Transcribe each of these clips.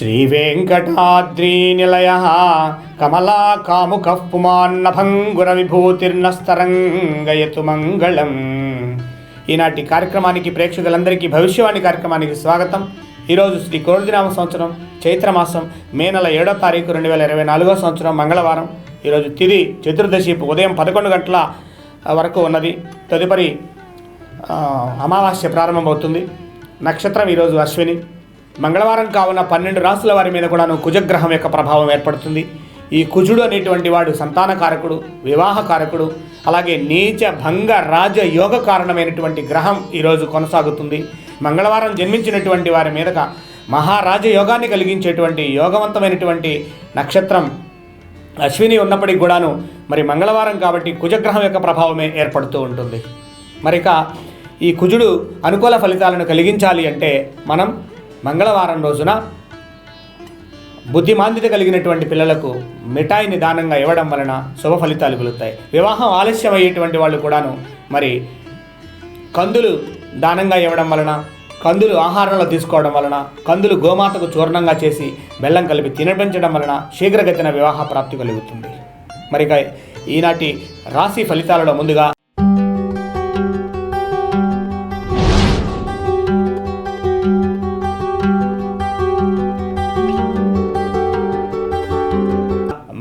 శ్రీవేంకటాద్రీనిలయ కమలాకాముక పుమాన్నభంగురవిభూతిర్నస్తరంగయతు మంగళం ఈనాటి కార్యక్రమానికి ప్రేక్షకులందరికీ భవిష్యవాణి కార్యక్రమానికి స్వాగతం. ఈరోజు శ్రీ కోరుదినామ సంవత్సరం చైత్రమాసం మే నెల ఏడో తారీఖు రెండు వేల ఇరవై నాలుగో సంవత్సరం మంగళవారం. ఈరోజు తిది చతుర్దశి ఉదయం పదకొండు గంటల వరకు ఉన్నది. తదుపరి అమావాస్య ప్రారంభమవుతుంది. నక్షత్రం ఈరోజు అశ్విని. మంగళవారం కావున పన్నెండు రాసుల వారి మీద కూడాను కుజగ్రహం యొక్క ప్రభావం ఏర్పడుతుంది. ఈ కుజుడు అనేటువంటి వాడు సంతానకారకుడు వివాహకారకుడు అలాగే నీచ భంగ రాజ యోగ కారణమైనటువంటి గ్రహం ఈరోజు కొనసాగుతుంది. మంగళవారం జన్మించినటువంటి వారి మీదక మహారాజ యోగాన్ని కలిగించేటువంటి యోగవంతమైనటువంటి నక్షత్రం అశ్విని ఉన్నప్పటికి కూడాను మరి మంగళవారం కాబట్టి కుజగ్రహం యొక్క ప్రభావమే ఏర్పడుతూ ఉంటుంది. మరిక ఈ కుజుడు అనుకూల ఫలితాలను కలిగించాలి అంటే మనం మంగళవారం రోజున బుద్ధిమాంద్యత కలిగినటువంటి పిల్లలకు మిఠాయిని దానంగా ఇవ్వడం వలన శుభ ఫలితాలు కలుగుతాయి. వివాహం ఆలస్యం అయ్యేటువంటి వాళ్ళు కూడాను మరి కందులు దానంగా ఇవ్వడం వలన కందులు ఆహారంలో తీసుకోవడం వలన కందులు గోమాతకు చూర్ణంగా చేసి బెల్లం కలిపి తినిపించడం వలన శీఘ్రగతిన వివాహ ప్రాప్తి కలుగుతుంది. మరి ఈనాటి రాశి ఫలితాలలో ముందుగా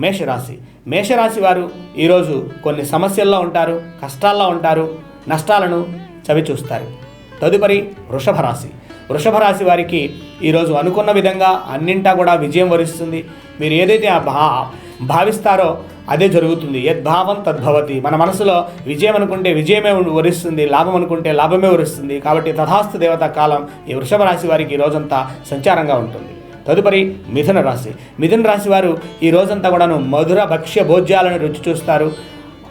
మేషరాశి. మేషరాశి వారు ఈరోజు కొన్ని సమస్యల్లో ఉంటారు కష్టాల్లో ఉంటారు నష్టాలను చవిచూస్తారు తదుపరి వృషభ రాశి వృషభ రాశి వారికి ఈరోజు అనుకున్న విధంగా అన్నింటా కూడా విజయం వరిస్తుంది. మీరు ఏదైతే ఆ భా భావిస్తారో అదే జరుగుతుంది. యద్భావం తద్భవతి మన మనసులో విజయం అనుకుంటే విజయమే వరిస్తుంది లాభం అనుకుంటే లాభమే వరిస్తుంది. కాబట్టి తథాస్తు దేవత కాలం ఈ వృషభ రాశి వారికి ఈ రోజంతా సంచారంగా ఉంటుంది. తదుపరి మిథున రాశి. మిథున రాశి వారు ఈ రోజంతా కూడాను మధుర భక్ష్య భోజ్యాలను రుచి చూస్తారు.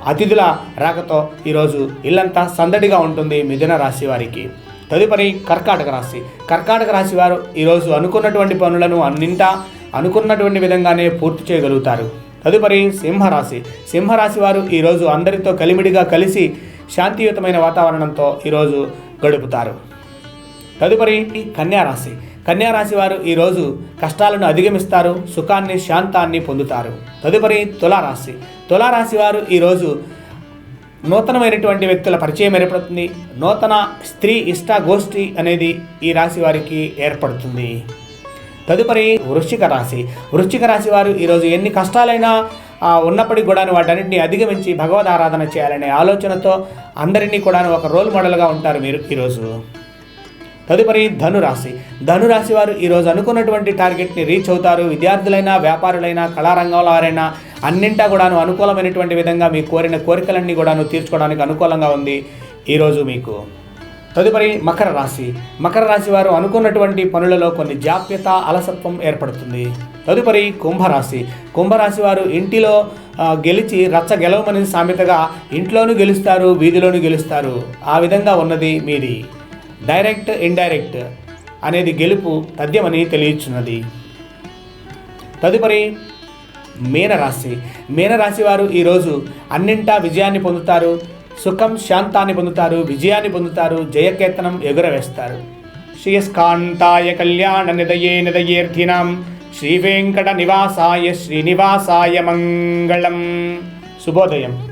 అతిథుల రాకతో ఈరోజు ఇల్లంతా సందడిగా ఉంటుంది మిథున రాశి వారికి. తదుపరి కర్కాటక రాశి. కర్కాటక రాశి వారు ఈరోజు అనుకున్నటువంటి పనులను అన్నింటా అనుకున్నటువంటి విధంగానే పూర్తి చేయగలుగుతారు. తదుపరి సింహరాశి సింహరాశి వారు ఈరోజు అందరితో కలిమిడిగా కలిసి శాంతియుతమైన వాతావరణంతో ఈరోజు గడుపుతారు. తదుపరి కన్యారాశి కన్యారాశి వారు ఈరోజు కష్టాలను అధిగమిస్తారు సుఖాన్ని శాంతాన్ని పొందుతారు. తదుపరి తులారాశి. తులారాశి వారు ఈరోజు నూతనమైనటువంటి వ్యక్తుల పరిచయం ఏర్పడుతుంది. నూతన స్త్రీ ఇష్ట గోష్ఠి అనేది ఈ రాశి వారికి ఏర్పడుతుంది. తదుపరి వృశ్చిక రాశి. వృశ్చిక రాశి వారు ఈరోజు ఎన్ని కష్టాలైనా ఉన్నప్పటికీ కూడాను వాటన్నింటినీ అధిగమించి భగవద్ ఆరాధన చేయాలనే ఆలోచనతో అందరినీ కూడాను ఒక రోల్ మోడల్గా ఉంటారు మీరు ఈరోజు తదుపరి ధనురాశి. ధనురాశి వారు ఈరోజు అనుకున్నటువంటి టార్గెట్ని రీచ్ అవుతారు. విద్యార్థులైనా వ్యాపారులైనా కళారంగంలో వారైనా అన్నింటా కూడాను అనుకూలమైనటువంటి విధంగా మీ కోరిన కోరికలన్నీ కూడాను తీర్చుకోవడానికి అనుకూలంగా ఉంది ఈరోజు మీకు. తదుపరి మకర రాశి. మకర రాశి వారు అనుకున్నటువంటి పనులలో కొన్ని జాప్యత అలసత్వం ఏర్పడుతుంది. తదుపరి కుంభరాశి. కుంభరాశి వారు ఇంటిలో గెలిచి రచ్చ గెలవమని సామెతగా ఇంట్లోనూ గెలుస్తారు వీధిలోనూ గెలుస్తారు. ఆ విధంగా ఉన్నది మీది. డైరెక్ట్ ఇండైరెక్ట్ అనేది గెలుపు తథ్యమని తెలియచున్నది. తదుపరి మీనరాశి. మీనరాశి వారు ఈరోజు అన్నింటా విజయాన్ని పొందుతారు సుఖం శాంతాన్ని పొందుతారు విజయాన్ని పొందుతారు జయకేతనం ఎగురవేస్తారు. శ్రీయస్కాంతాయ కళ్యాణ నిదయే నిదయేర్థినాం శ్రీ వెంకట నివాసాయ శ్రీనివాసాయ మంగళం. శుభోదయం.